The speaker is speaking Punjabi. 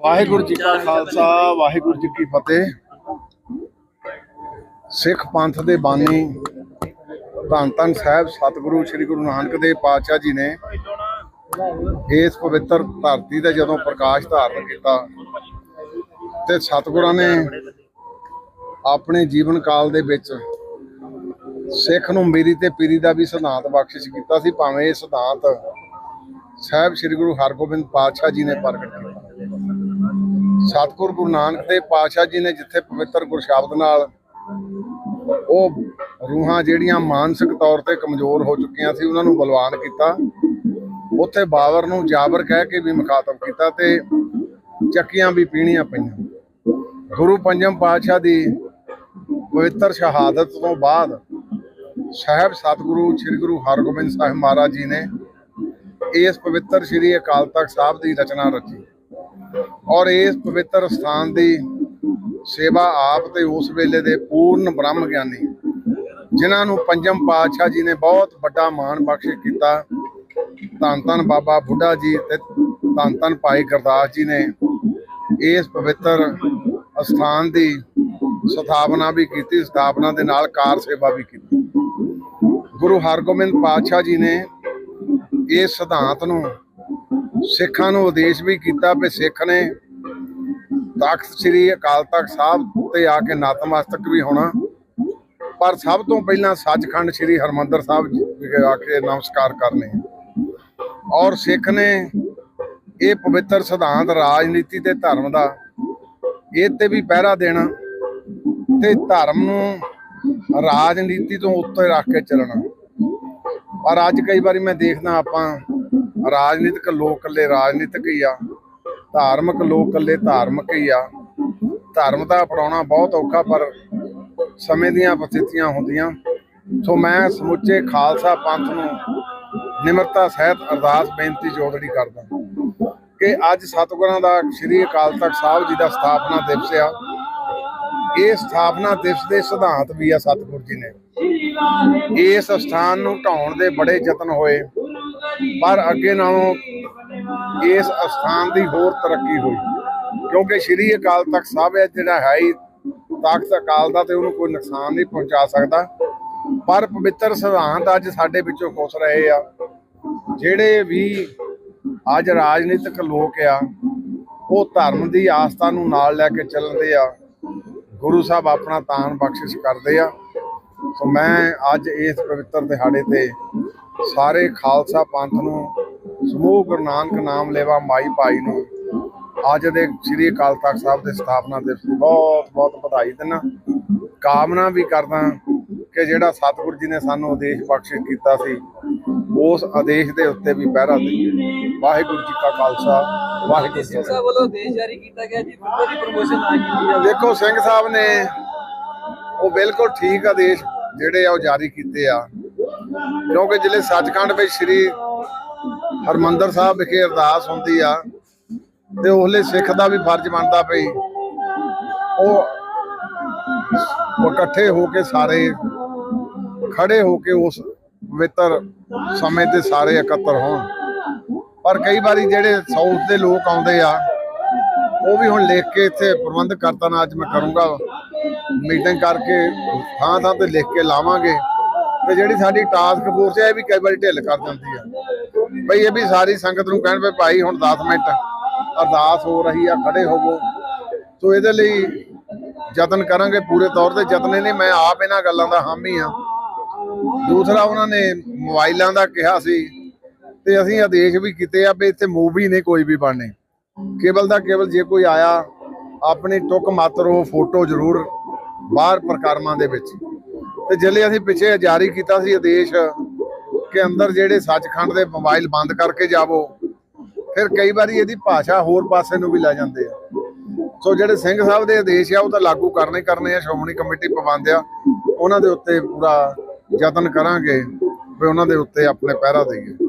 ਵਾਹਿਗੁਰੂ ਜੀ ਕਾ ਖਾਲਸਾ ਵਾਹਿਗੁਰੂ ਜੀ ਕੀ ਫਤਿਹ। ਸਿੱਖ ਪੰਥ ਦੇ ਬਾਨੀ ਧੰਨ ਧੰਨ ਸਾਹਿਬ ਸਤਿਗੁਰੂ ਸ੍ਰੀ ਗੁਰੂ ਨਾਨਕ ਦੇਵ ਪਾਤਸ਼ਾਹ ਜੀ ਨੇ ਇਸ ਪਵਿੱਤਰ ਧਰਤੀ ਤੇ ਜਦੋਂ ਪ੍ਰਕਾਸ਼ ਧਾਰਨ ਕੀਤਾ ਤੇ ਸਤਿਗੁਰਾਂ ਨੇ ਆਪਣੇ ਜੀਵਨ ਕਾਲ ਦੇ ਵਿੱਚ ਸਿੱਖ ਨੂੰ ਮੇਰੀ ਤੇ ਪੀਰੀ ਦਾ ਵੀ ਸਿਧਾਂਤ ਬਖਸ਼ਿਸ਼ ਕੀਤਾ ਸੀ ਭਾਵੇਂ ਇਹ ਸਿਧਾਂਤ ਸਾਹਿਬ ਸ੍ਰੀ ਗੁਰੂ ਹਰਗੋਬਿੰਦ ਪਾਤਸ਼ਾਹ ਜੀ ਨੇ ਪ੍ਰਗਟ ਕੀਤਾ। ਸਤਿਗੁਰ ਗੁਰੂ ਨਾਨਕ ਦੇਵ ਪਾਤਸ਼ਾਹ ਜੀ ਨੇ ਜਿੱਥੇ ਪਵਿੱਤਰ ਗੁਰਸ਼ਬਦ ਨਾਲ ਉਹ ਰੂਹਾਂ ਜਿਹੜੀਆਂ ਮਾਨਸਿਕ ਤੌਰ ਤੇ ਕਮਜ਼ੋਰ ਹੋ ਚੁੱਕੀਆਂ ਸੀ, ਉਹਨਾਂ ਨੂੰ ਬਲਵਾਨ ਕੀਤਾ। ਉੱਥੇ ਬਾਬਰ ਨੂੰ ਜਾਬਰ ਕਹਿ ਕੇ ਵੀ ਮੁਖਾਤਬ ਕੀਤਾ ਤੇ ਚੱਕੀਆਂ ਵੀ ਪੀਣੀਆਂ ਪਈਆਂ। ਗੁਰੂ ਪੰਜਮ ਪਾਤਸ਼ਾਹ ਦੀ ਪਵਿੱਤਰ ਸ਼ਹਾਦਤ ਤੋਂ ਬਾਅਦ ਸਾਹਿਬ ਸਤਿਗੁਰੂ, ਸ੍ਰੀ ਗੁਰੂ ਹਰਗੋਬਿੰਦ ਸਾਹਿਬ ਮਹਾਰਾਜ ਜੀ ਨੇ ਇਸ ਪਵਿੱਤਰ ਸ੍ਰੀ ਅਕਾਲ ਤਖਤ ਸਾਹਿਬ ਦੀ ਰਚਨਾ ਰਚੀ। ਔਰ ਇਸ ਪਵਿੱਤਰ ਸਥਾਨ ਦੀ ਸੇਵਾ ਆਪ ਤੇ ਉਸ ਵੇਲੇ ਦੇ ਪੂਰਨ ਬ੍ਰਹਮ ਗਿਆਨੀ, ਜਿਨ੍ਹਾਂ ਨੂੰ ਪੰਜਮ ਪਾਤਸ਼ਾਹ ਜੀ ਨੇ ਬਹੁਤ ਵੱਡਾ ਮਾਣ ਬਖਸ਼ਿਸ਼ ਕੀਤਾ, ਧੰਨ ਧੰਨ ਬਾਬਾ ਬੁੱਢਾ ਜੀ ਤੇ ਧੰਨ ਧੰਨ ਭਾਈ ਗੁਰਦਾਸ ਜੀ ਨੇ ਇਸ ਪਵਿੱਤਰ ਸਥਾਨ ਦੀ ਸਥਾਪਨਾ ਵੀ ਕੀਤੀ, ਸਥਾਪਨਾ ਦੇ ਨਾਲ ਕਾਰ ਸੇਵਾ ਵੀ ਕੀਤੀ। ਗੁਰੂ ਹਰਗੋਬਿੰਦ ਪਾਤਸ਼ਾਹ ਜੀ ਨੇ ਇਸ ਸਿਧਾਂਤ ਨੂੰ ਸਿੱਖਾਂ ਨੂੰ ਉਦੇਸ਼ ਵੀ ਕੀਤਾ ਵੀ ਸਿੱਖ ਨੇ ਤਖਤ ਸ੍ਰੀ ਅਕਾਲ ਤਖਤ ਸਾਹਿਬ ਤੇ ਆ ਕੇ ਨਤਮਸਤਕ ਵੀ ਹੋਣਾ। ਪਰ ਸਭ ਤੋਂ ਪਹਿਲਾਂ ਸੱਚਖੰਡ ਸ੍ਰੀ ਹਰਮੰਦਰ ਸਾਹਿਬ ਵਿਖੇ ਆ ਕੇ ਨਮਸਕਾਰ ਕਰਨੇ ਔਰ ਸਿੱਖ ਨੇ ਇਹ ਪਵਿੱਤਰ ਸਿਧਾਂਤ ਰਾਜਨੀਤੀ ਤੇ ਧਰਮ ਦਾ ਇਹ ਤੇ ਵੀ ਪਹਿਰਾ ਦੇਣਾ ਤੇ ਧਰਮ ਨੂੰ ਰਾਜਨੀਤੀ ਤੋਂ ਉੱਤੇ ਰੱਖ ਕੇ ਚੱਲਣਾ। ਪਰ ਅੱਜ ਕਈ ਵਾਰੀ ਮੈਂ ਦੇਖਦਾ ਆਪਾਂ ਰਾਜਨੀਤਿਕ ਲੋਕ ਇਕੱਲੇ ਰਾਜਨੀਤਿਕ ਹੀ ਆ, ਧਾਰਮਿਕ ਲੋਕ ਇਕੱਲੇ ਧਾਰਮਿਕ ਹੀ ਆ। ਧਰਮ ਦਾ ਅਪਣਾਉਣਾ ਬਹੁਤ ਔਖਾ, ਪਰ ਸਮੇਂ ਦੀਆਂ ਪਰਿਸਥਿਤੀਆਂ ਹੁੰਦੀਆਂ। ਸੋ ਮੈਂ ਸਮੁੱਚੇ ਖਾਲਸਾ ਪੰਥ ਨੂੰ ਨਿਮਰਤਾ ਸਹਿਤ ਅਰਦਾਸ, ਬੇਨਤੀ ਜੋਦੜੀ ਕਰਦਾ ਕਿ ਅੱਜ ਸਤਿਗੁਰਾਂ ਦਾ, ਸ੍ਰੀ ਅਕਾਲ ਤਖਤ ਸਾਹਿਬ ਜੀ ਦਾ ਸਥਾਪਨਾ ਦਿਵਸ ਆ। ਇਹ ਸਥਾਪਨਾ ਦਿਵਸ ਦੇ ਸਿਧਾਂਤ ਵੀ ਆ ਸਤਿਗੁਰ ਜੀ ਨੇ। ਇਸ ਸਥਾਨ ਨੂੰ ਢਾਉਣ ਦੇ ਬੜੇ ਯਤਨ ਹੋਏ। ਪਰ ਅੱਗੇ ਨਾਲੋਂ ਇਸ ਅਸਥਾਨ ਦੀ ਹੋਰ ਤਰੱਕੀ ਹੋਈ। ਕਿਉਂਕਿ ਸ੍ਰੀ ਅਕਾਲ ਤਖਤ ਸਾਹਿਬ ਹੈ, ਜਿਹੜਾ ਹੈ ਹੀ ਤਖਤ ਅਕਾਲ ਦਾ ਤੇ ਉਹਨੂੰ ਕੋਈ ਨੁਕਸਾਨ ਨਹੀਂ ਪਹੁੰਚਾ ਸਕਦਾ। ਪਰ ਪਵਿੱਤਰ ਸਿਧਾਂਤ ਅੱਜ ਸਾਡੇ ਵਿੱਚੋਂ ਖੁੱਸ ਰਹੇ ਆ। ਜਿਹੜੇ ਵੀ ਅੱਜ ਰਾਜਨੀਤਿਕ ਲੋਕ ਆ, ਉਹ ਧਰਮ ਦੀ ਆਸਥਾ ਨੂੰ ਨਾਲ ਲੈ ਕੇ ਚੱਲਦੇ ਆ। ਗੁਰੂ ਸਾਹਿਬ ਆਪਣਾ ਤਾਨ ਬਖਸ਼ਿਸ਼ ਕਰਦੇ ਆ। ਸੋ ਮੈਂ ਅੱਜ ਇਸ ਪਵਿੱਤਰ ਦਿਹਾੜੇ ਤੇ ਸਾਰੇ ਖਾਲਸਾ ਪੰਥ ਨੂੰ ਸਮੂਹ ਗੁਰੂ ਨਾਨਕ ਨਾਮ ਲੈਵਾ ਮਾਈ ਭਾਈ ਨੂੰ ਅੱਜ ਦੇ ਸ੍ਰੀ ਅਕਾਲ ਤਖਤ ਸਾਹਿਬ ਦੇ ਸਥਾਪਨਾ ਦਿਵਸ ਦੀ ਬਹੁਤ ਬਹੁਤ ਵਧਾਈ ਦਿੰਦਾ। ਕਾਮਨਾ ਵੀ ਕਰਦਾ ਕਿ ਜਿਹੜਾ ਸਤਿਗੁਰੂ ਜੀ ਨੇ ਸਾਨੂੰ ਆਦੇਸ਼ ਬਖਸ਼ਿਸ਼ ਕੀਤਾ ਸੀ ਉਸ ਆਦੇਸ਼ ਦੇ ਉੱਤੇ ਵੀ ਪਹਿਰਾ ਦੇਈਏ ਵਾਹਿਗੁਰੂ ਜੀ ਕਾ ਖਾਲਸਾ ਵਾਹਿਗੁਰੂ ਜੀ ਸਾਹਿਬ ਵੱਲੋਂ ਦੇਸ਼ ਜਾਰੀ ਕੀਤਾ ਗਿਆ ਜੀ ਫਿਲਮਾਂ ਦੀ ਪ੍ਰੋਮੋਸ਼ਨ ਕੀਤੀ ਜਾਵੇ। ਦੇਖੋ ਸਿੰਘ ਸਾਹਿਬ ਨੇ ਉਹ ਬਿਲਕੁਲ ਠੀਕ ਆਦੇਸ਼ ਜਿਹੜੇ ਆ ਉਹ ਜਾਰੀ ਕੀਤੇ ਆ। ਕਿਉਂਕਿ ਜ਼ਿਲ੍ਹੇ ਸੱਚਖੰਡ ਵਿੱਚ ਸ੍ਰੀ ਹਰਮੰਦਰ ਸਾਹਿਬ ਵਿਖੇ ਅਰਦਾਸ ਹੁੰਦੀ ਆ, ਤੇ ਉਹਲੇ ਸਿੱਖ ਦਾ ਵੀ ਫਰਜ਼ ਬਣਦਾ ਪਈ ਉਹ ਇਕੱਠੇ ਹੋ ਕੇ ਸਾਰੇ, ਖੜੇ ਹੋ ਕੇ ਉਸ ਪਵਿੱਤਰ ਸਮੇਂ ਤੇ ਸਾਰੇ ਇਕੱਤਰ ਹੋਣ। ਪਰ ਕਈ ਵਾਰੀ ਜਿਹੜੇ ਸਾਊਥ ਦੇ ਲੋਕ ਆਉਂਦੇ ਆ, ਉਹ ਵੀ ਹੁਣ ਲਿਖ ਕੇ ਇੱਥੇ ਪ੍ਰਬੰਧ ਕਰਤਾ, ਨਾ ਅੱਜ ਮੈਂ ਕਰੂੰਗਾ ਮੀਟਿੰਗ ਕਰਕੇ ਥਾਂ ਥਾਂ ਤੇ ਲਿਖ ਕੇ ਲਾਵਾਂਗੇ। ਤੇ ਜਿਹੜੀ ਸਾਡੀ ਟਾਸਕ ਫੋਰਸ ਹੈ ਇਹ ਵੀ ਕਈ ਵਾਰੀ ਢਿੱਲ ਕਰ ਦਿੰਦੀ ਆ। ਬਈ ਇਹ ਵੀ ਸਾਰੀ ਸੰਗਤ ਨੂੰ ਕਹਿਣ ਵੀ ਭਾਈ ਹੁਣ 10 ਮਿੰਟ ਅਰਦਾਸ ਹੋ ਰਹੀ ਆ, ਖੜੇ ਹੋਵੋ। ਸੋ ਇਹਦੇ ਲਈ ਯਤਨ ਕਰਾਂਗੇ ਪੂਰੇ ਤੌਰ ਤੇ, ਯਤਨੇ ਨੇ ਮੈਂ ਆਪ ਇਹਨਾਂ ਗੱਲਾਂ ਦਾ ਹਾਮੀ ਆ। ਦੂਸਰਾ ਉਹਨਾਂ ਨੇ ਮੋਬਾਈਲਾਂ ਦਾ ਕਿਹਾ ਸੀ ਤੇ ਅਸੀਂ ਆਦੇਸ਼ ਵੀ ਕੀਤੇ ਆ ਵੀ ਇੱਥੇ ਮੂਵੀ ਨਹੀਂ ਕੋਈ ਵੀ ਬਣਨੀ। ਕੇਵਲ ਦਾ ਕੇਵਲ ਜੇ ਕੋਈ ਆਇਆ, ਆਪਣੀ ਟੁੱਕ ਮਾਤਰ ਉਹ ਫੋਟੋ ਜ਼ਰੂਰ ਬਾਹਰ ਪ੍ਰਕਰਮਾਂ ਦੇ ਵਿੱਚ। ਤੇ ਜਿਹੜੇ ਅਸੀਂ ਪਿੱਛੇ ਜਾਰੀ ਕੀਤਾ ਸੀ ਆਦੇਸ਼ ਕਿ ਅੰਦਰ ਜਿਹੜੇ ਸੱਚਖੰਡ ਦੇ ਮੋਬਾਈਲ ਬੰਦ ਕਰਕੇ ਜਾਵੋ, ਫਿਰ ਕਈ ਵਾਰੀ ਇਹਦੀ ਭਾਸ਼ਾ ਹੋਰ ਪਾਸੇ ਨੂੰ ਵੀ ਲੈ ਜਾਂਦੇ ਆ। ਸੋ ਜਿਹੜੇ ਸਿੰਘ ਸਾਹਿਬ ਦੇ ਆਦੇਸ਼ ਆ, ਉਹ ਤਾਂ ਲਾਗੂ ਕਰਨੇ ਕਰਨੇ ਆ, ਸ਼੍ਰੋਮਣੀ ਕਮੇਟੀ ਪਾਬੰਦ ਆ, ਉਹਨਾਂ ਦੇ ਉੱਤੇ ਪੂਰਾ ਯਤਨ ਕਰਾਂਗੇ, ਵੀ ਉਹਨਾਂ ਦੇ ਉੱਤੇ ਆਪਣੇ ਪਹਿਰਾ ਦੇਈਏ।